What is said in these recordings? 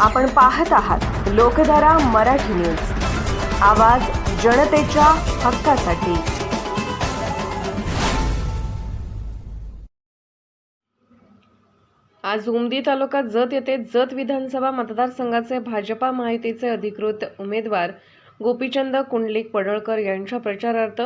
आपण पाहत आहात लोकधारा मराठी न्यूज. आवाज जनतेच्या हक्कासाठी. आज उमदी तालुका जत येथे जत विधानसभा मतदारसंघाचे भाजपा माहितीचे अधिकृत उमेदवार गोपीचंद कुंडलिक पडळकर यांच्या प्रचारार्थ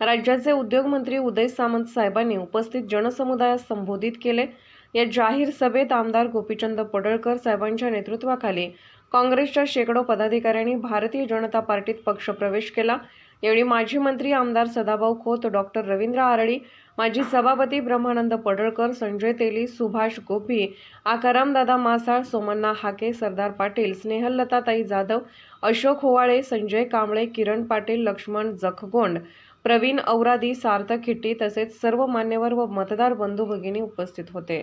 राज्याचे उद्योगमंत्री उदय सामंत साहेबांनी उपस्थित जनसमुदायास संबोधित केले. या जाहीर सभेत आमदार गोपीचंद पडळकर साहेबांच्या नेतृत्वाखाली काँग्रेसच्या शेकडो पदाधिकाऱ्यांनी भारतीय जनता पार्टीत पक्षप्रवेश केला. यावेळी माजी मंत्री आमदार सदाभाऊ खोत डॉक्टर रवींद्र आरळी माजी सभापती ब्रह्मानंद पडळकर संजय तेली सुभाष गोपी आकारामदादा मासाळ सोमन्ना हाके सरदार पाटील स्नेहललताताई जाधव अशोक होवाळे संजय कांबळे किरण पाटील लक्ष्मण जखगोंड प्रवीण औरादी सार्थक हिट्टी तसेच सर्व मान्यवर व मतदार बंधू भगिनी उपस्थित होते.